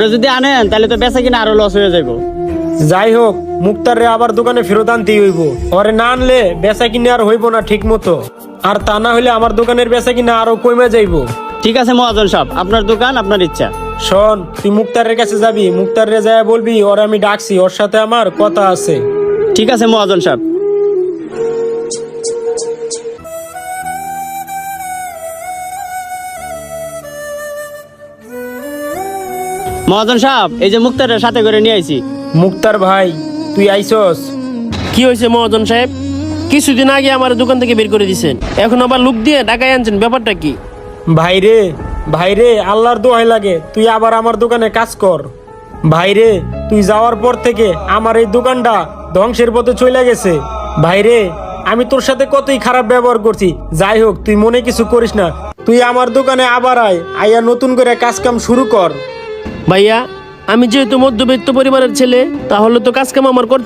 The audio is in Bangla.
যদি আনেন তাহলে তো বেচা কিনা আরও লস হয়ে যাব যাই হোক মুক্তার রে আবার দোকানে ফেরত আনতেই হইব। ওরে না আনলে বেচা কিনে আর হইব না ঠিক মতো আর তা না হইলে আমার দোকানের বেচা কিনা আরও কমে যাইব। ঠিক আছে মহাজন সাহেব আপনার দোকান আপনার ইচ্ছা। শোন তুই মুক্তারের কাছে যাবি মুক্তার রে যায় বলবি ওর আমি ডাকছি ওর সাথে আমার কথা আছে। ঠিক আছে মহাজন সাহেব। মহাজন সাহেব এই যে মুক্তারের সাথে করে নিয়ে আইছি। মুক্তার ভাই তুই আইসস? কি হয়েছে মহাজন সাহেব? কিছুদিন আগে আমার দোকান থেকে বের করে দিছেন। এখন আবার লুক দিয়ে ঢাকায় আনছেন ব্যাপারটা কি? ভাইরে ভাইরে আল্লাহর দোহাই লাগে তুই আবার আমার দোকানে কাজ কর। ভাইরে তুই যাওয়ার পর থেকে আমার এই দোকানটা ধ্বংসের পথে চলে গেছে। ভাইরে আমি তোর সাথে কতই খারাপ ব্যবহার করছি। যাই হোক তুই মনে কিছু করিস না। তুই আমার দোকানে আবার আয় আইয়া নতুন করে কাজ কাম শুরু কর। ভাইয়া আমি যেহেতু মধ্যবিত্ত পরিবারের ছেলে তাহলে তো কাজ কাম আমার করতে